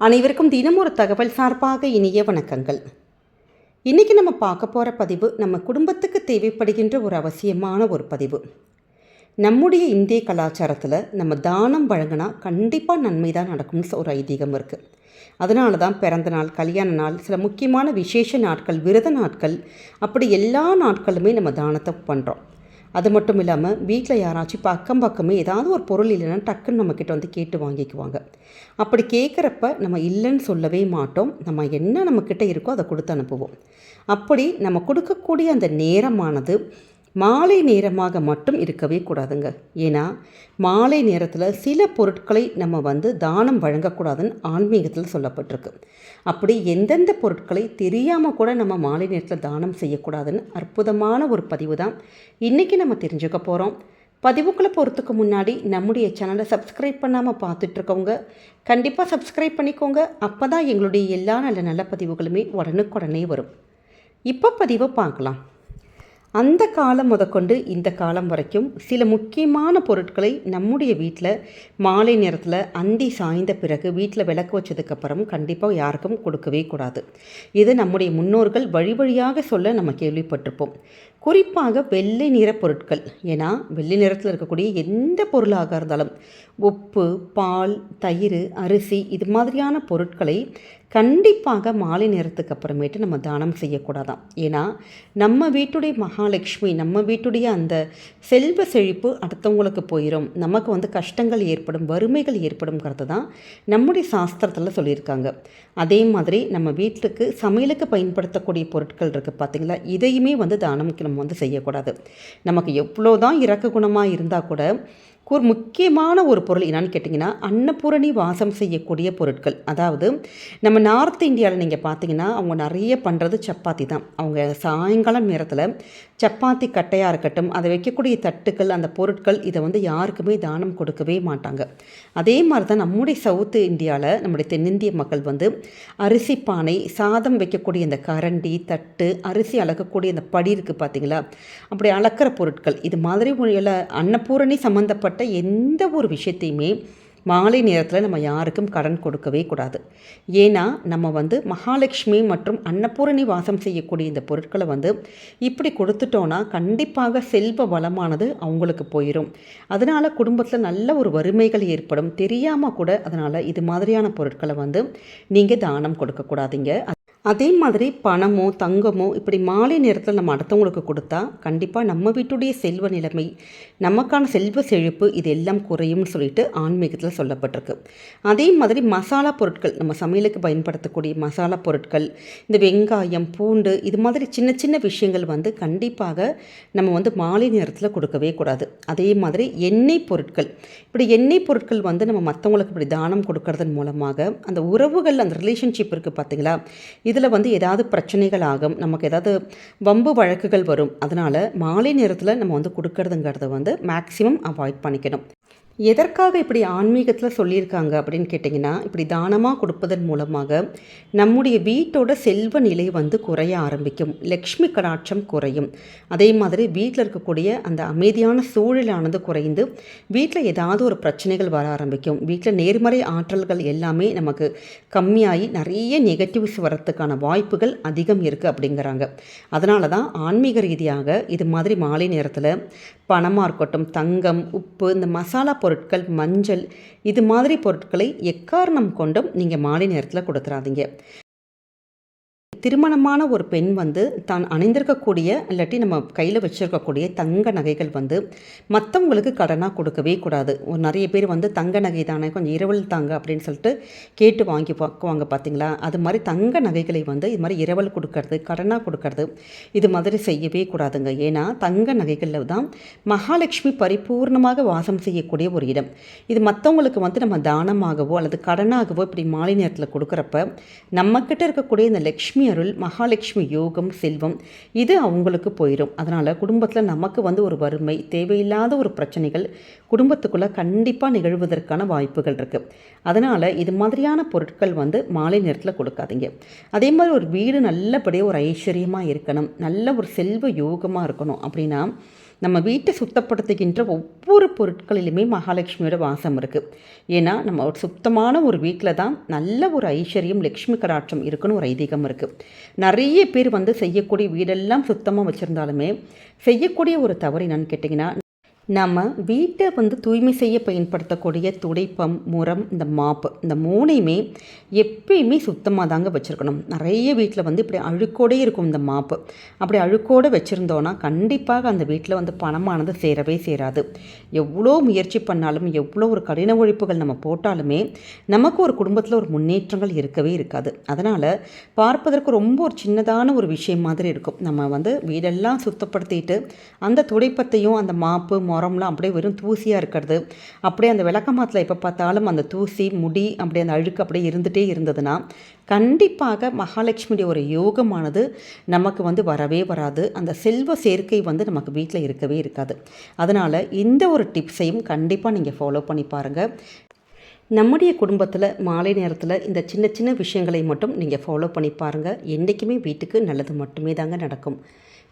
அனைவருக்கும் தினம் ஒரு தகவல் சார்பாக இனிய வணக்கங்கள். இன்றைக்கி நம்ம பார்க்க போகிற பதிவு நம்ம குடும்பத்துக்கு தேவைப்படுகின்ற ஒரு அவசியமான ஒரு பதிவு. நம்முடைய இந்திய கலாச்சாரத்தில் நம்ம தானம் வழங்கினா கண்டிப்பாக நன்மை தான் நடக்கும்னு ஒரு ஐதீகம் இருக்குது அதனால தான் பிறந்த நாள் கல்யாண நாள் சில முக்கியமான விசேஷ நாட்கள் விரத நாட்கள் அப்படி எல்லா நாட்களுமே நம்ம தானத்தை பண்ணுறோம் அது மட்டும் இல்லாமல் வீட்டில் யாராச்சும் இப்போ அக்கம் பக்கமே ஏதாவது ஒரு பொருள் இல்லைன்னா டக்குன்னு நம்மக்கிட்ட வந்து கேட்டு வாங்கிக்குவாங்க. அப்படி கேட்குறப்ப நம்ம இல்லைன்னு சொல்லவே மாட்டோம். நம்ம என்ன நம்மக்கிட்ட இருக்கோ அதை கொடுத்து அனுப்புவோம். அப்படி நம்ம கொடுக்கக்கூடிய அந்த நேரமானது மாலை நேரமாக மட்டும் இருக்கவே கூடாதுங்க. ஏன்னா மாலை நேரத்தில் சில பொருட்களை நம்ம வந்து தானம் வழங்கக்கூடாதுன்னு ஆன்மீகத்தில் சொல்லப்பட்டிருக்கு. அப்படி எந்தெந்த பொருட்களை தெரியாமல் கூட நம்ம மாலை நேரத்தில் தானம் செய்யக்கூடாதுன்னு அற்புதமான ஒரு பதிவு தான் இன்றைக்கி நம்ம தெரிஞ்சுக்க போகிறோம் பதிவுக்குள்ளே போகிறதுக்கு முன்னாடி நம்முடைய சேனலை சப்ஸ்கிரைப் பண்ணாமல் பார்த்துட்ருக்கவங்க கண்டிப்பாக சப்ஸ்கிரைப் பண்ணிக்கோங்க. அப்போ தான் எங்களுடைய எல்லா நல்ல நல்ல பதிவுகளுமே உடனுக்குடனே வரும். இப்போ பதிவை பார்க்கலாம். அந்த காலம் முதற்கொண்டு இந்த காலம் வரைக்கும் சில முக்கியமான பொருட்களை நம்முடைய வீட்டில் மாலை நேரத்தில் அந்தி சாய்ந்த பிறகு வீட்டில் விளக்கு வச்சதுக்கப்புறம் கண்டிப்பாக யாருக்கும் கொடுக்கவே கூடாது. இது நம்முடைய முன்னோர்கள் வழி வழியாக சொல்ல நம்ம கேள்விப்பட்டிருப்போம். குறிப்பாக வெள்ளை நிற பொருட்கள். ஏன்னா வெள்ளை நிறத்தில் இருக்கக்கூடிய எந்த பொருளாக இருந்தாலும் உப்பு பால் தயிர் அரிசி இது மாதிரியான பொருட்களை கண்டிப்பாக மாலை நேரத்துக்கு அப்புறமேட்டு நம்ம தானம் செய்யக்கூடாதாம் ஏன்னா நம்ம வீட்டுடைய மகாலட்சுமி நம்ம வீட்டுடைய அந்த செல்வ செழிப்பு அடுத்தவங்களுக்கு போயிடும் நமக்கு வந்து கஷ்டங்கள் ஏற்படும் வறுமைகள் ஏற்படும்ங்கிறது தான் நம்முடைய சாஸ்திரத்தில் சொல்லியிருக்காங்க. அதே மாதிரி நம்ம வீட்டுக்கு சமையலுக்கு பயன்படுத்தக்கூடிய பொருட்கள் இருக்குது பார்த்திங்களா இதையுமே வந்து தானம் நம்ம வந்து செய்யக்கூடாது. நமக்கு எவ்வளோ தான் இறக்க குணமாக இருந்தால் கூட ஒரு முக்கியமான ஒரு பொருள் என்னன்னு கேட்டிங்கன்னா அன்னபூரணி வாசம் செய்யக்கூடிய பொருட்கள். அதாவது நம்ம நார்த் இந்தியாவில் நீங்கள் பார்த்தீங்கன்னா அவங்க நிறைய பண்ணுறது சப்பாத்தி தான். அவங்க சாயங்காலம் நேரத்தில் சப்பாத்தி கட்டையாக இருக்கட்டும் அதை வைக்கக்கூடிய தட்டுக்கள் அந்த பொருட்கள் இதை வந்து யாருக்குமே தானம் கொடுக்கவே மாட்டாங்க. அதே மாதிரி தான் நம்முடைய சவுத்து இந்தியாவில் நம்முடைய தென்னிந்திய மக்கள் வந்து அரிசி பானை சாதம் வைக்கக்கூடிய இந்த கரண்டி தட்டு அரிசி அளக்கக்கூடிய இந்த படி இருக்குது பார்த்தீங்களா அப்படி அளக்கிற பொருட்கள். இது மாதிரி உள்ள அன்னபூரணி சம்மந்தப்பட்ட எந்த ஒரு விஷயத்தையுமே மாலை நேரத்தில் நம்ம யாருக்கும் கடன் கொடுக்கவே கூடாது. ஏன்னா நம்ம வந்து மகாலட்சுமி மற்றும் அன்னபூரணி வாசம் செய்யக்கூடிய இந்த பொருட்களை வந்து இப்படி கொடுத்துட்டோன்னா கண்டிப்பாக செல்வ வளமானது அவங்களுக்கு போயிடும் அதனால் குடும்பத்தில் நல்ல ஒரு வறுமைகள் ஏற்படும். தெரியாமல் கூட அதனால் இது மாதிரியான பொருட்களை வந்து நீங்கள் தானம் கொடுக்கக்கூடாதீங்க அதே மாதிரி பணமோ தங்கமோ இப்படி மாலை நேரத்தில் நம்ம அடுத்தவங்களுக்கு கொடுத்தா கண்டிப்பாக நம்ம வீட்டுடைய செல்வ நிலைமை நமக்கான செல்வ செழிப்பு இது எல்லாம் குறையும்னு சொல்லிட்டு ஆன்மீகத்தில் சொல்லப்பட்டிருக்கு. அதே மாதிரி மசாலா பொருட்கள் நம்ம சமையலுக்கு பயன்படுத்தக்கூடிய மசாலா பொருட்கள் இந்த வெங்காயம் பூண்டு இது மாதிரி சின்ன சின்ன விஷயங்கள் வந்து கண்டிப்பாக நம்ம வந்து மாலை நேரத்தில் கொடுக்கவே கூடாது. அதே மாதிரி எண்ணெய் பொருட்கள் இப்படி எண்ணெய் பொருட்கள் வந்து நம்ம மற்றவங்களுக்கு இப்படி தானம் கொடுக்கறதன் மூலமாக அந்த உறவுகள் அந்த ரிலேஷன்ஷிப் இருக்குது பார்த்தீங்களா இதில் வந்து ஏதாவது பிரச்சனைகள் ஆகும் நமக்கு ஏதாவது வம்பு வழக்குகள் வரும் அதனால் மாலை நேரத்தில் நம்ம வந்து கொடுக்கறதுங்கிறத வந்து மேக்ஸிமம் அவாய்ட் பண்ணிக்கணும். எதற்காக இப்படி ஆன்மீகத்தில் சொல்லியிருக்காங்க அப்படின்னு கேட்டிங்கன்னா இப்படி தானமாக கொடுப்பதன் மூலமாக நம்முடைய வீட்டோட செல்வ நிலை வந்து குறைய ஆரம்பிக்கும். லக்ஷ்மி கடாட்சம் குறையும். அதே மாதிரி வீட்டில் இருக்கக்கூடிய அந்த அமைதியான சூழலானது குறைந்து வீட்டில் ஏதாவது ஒரு பிரச்சனைகள் வர ஆரம்பிக்கும். வீட்டில் நேர்மறை ஆற்றல்கள் எல்லாமே நமக்கு கம்மியாகி நிறைய நெகட்டிவ்ஸ் வரத்துக்கான வாய்ப்புகள் அதிகம் இருக்குது அப்படிங்கிறாங்க. அதனால தான் ஆன்மீக ரீதியாக இது மாதிரி மாலை நேரத்தில் பணமாக இருக்கட்டும் தங்கம் உப்பு இந்த மசாலா பொருட்கள் மஞ்சள் இது மாதிரி பொருட்களை எக்காரணம் கொண்டும் நீங்கள் மாலை நேரத்தில் கொடுத்துறாதீங்க. திருமணமான ஒரு பெண் வந்து தான் அணிந்திருக்கக்கூடிய இல்லாட்டி நம்ம கையில் வச்சுருக்கக்கூடிய தங்க நகைகள் வந்து மற்றவங்களுக்கு கடனாக கொடுக்கவே கூடாது. ஒரு நிறைய பேர் வந்து தங்க நகை தானே கொஞ்சம் இரவல் தாங்க அப்படின்னு சொல்லிட்டு கேட்டு வாங்கி பார்க்குவாங்க பார்த்தீங்களா அது மாதிரி தங்க நகைகளை வந்து இது மாதிரி இரவல் கொடுக்கறது கடனாக கொடுக்கறது இது மாதிரி செய்யவே கூடாதுங்க. ஏன்னா தங்க நகைகளில் தான் மகாலட்சுமி பரிபூர்ணமாக வாசம் செய்யக்கூடிய ஒரு இடம். இது மற்றவங்களுக்கு வந்து நம்ம தானமாகவோ அல்லது கடனாகவோ இப்படி மாலை நேரத்தில் கொடுக்குறப்ப நம்மக்கிட்ட இருக்கக்கூடிய இந்த லக்ஷ்மி அருள் மகாலட்சுமி யோகம் செல்வம் இது அவங்களுக்கு போயிடும் அதனால் குடும்பத்தில் நமக்கு வந்து ஒரு வறுமை தேவையில்லாத ஒரு பிரச்சனைகள் குடும்பத்துக்குள்ளே கண்டிப்பாக நிகழ்வதற்கான வாய்ப்புகள் இருக்குது அதனால் இது மாதிரியான பொருட்கள் வந்து மாலை நேரத்தில் கொடுக்காதீங்க. அதே மாதிரி ஒரு வீடு நல்லபடியாக ஒரு ஐஸ்வர்யமாக இருக்கணும் நல்ல ஒரு செல்வ யோகமாக இருக்கணும் அப்படின்னா நம்ம வீட்டை சுத்தப்படுத்துகின்ற ஒவ்வொரு பொருட்களிலுமே மகாலட்சுமியோட வாசம் இருக்குது ஏன்னா நம்ம ஒரு சுத்தமான ஒரு வீட்டில் தான் நல்ல ஒரு ஐஸ்வர்யம் லக்ஷ்மி கடாட்சம் இருக்குன்னு ஒரு ஐதீகம் இருக்குது நிறைய பேர் வந்து செய்யக்கூடிய வீடெல்லாம் சுத்தமாக வச்சுருந்தாலுமே செய்யக்கூடிய ஒரு தவறு என்னன்னு கேட்டிங்கன்னா நம்ம வீட்டை வந்து தூய்மை செய்ய பயன்படுத்தக்கூடிய துடைப்பம் முறம் இந்த மாப்பு இந்த மூணையுமே எப்பயுமே சுத்தமாக தாங்க வச்சுருக்கணும். நிறைய வீட்டில் வந்து இப்படி அழுக்கோடே இருக்கும் இந்த மாப்பு. அப்படி அழுக்கோடு வச்சுருந்தோன்னா கண்டிப்பாக அந்த வீட்டில் வந்து பணமானது சேரவே சேராது. எவ்வளோ முயற்சி பண்ணாலும் எவ்வளோ ஒரு கடின உழைப்புகள் நம்ம போட்டாலுமே நமக்கு ஒரு குடும்பத்தில் ஒரு முன்னேற்றங்கள் இருக்கவே இருக்காது. அதனால் பார்ப்பதற்கு ரொம்ப ஒரு சின்னதான ஒரு விஷயம் மாதிரி இருக்கும். நம்ம வந்து வீடெல்லாம் சுத்தப்படுத்திட்டு அந்த துடைப்பத்தையும் அந்த மாப்பு முறம்லாம் அப்படியே வெறும் தூசியாக இருக்கிறது. அப்படியே அந்த விளக்கமாத்தில் எப்போ பார்த்தாலும் அந்த தூசி முடி அப்படியே அந்த அழுக்கு அப்படியே இருந்துகிட்டே இருந்ததுன்னா கண்டிப்பாக மகாலட்சுமியுடைய ஒரு யோகமானது நமக்கு வந்து வரவே வராது. அந்த செல்வ சேர்க்கை வந்து நமக்கு வீட்டில் இருக்கவே இருக்காது. அதனால் இந்த ஒரு டிப்ஸையும் கண்டிப்பாக நீங்கள் ஃபாலோ பண்ணி பாருங்கள் நம்முடைய குடும்பத்தில் மாலை நேரத்தில் இந்த சின்ன சின்ன விஷயங்களை மட்டும் நீங்கள் ஃபாலோ பண்ணி பாருங்கள் என்றைக்குமே வீட்டுக்கு நல்லது மட்டுமே தாங்க நடக்கும்.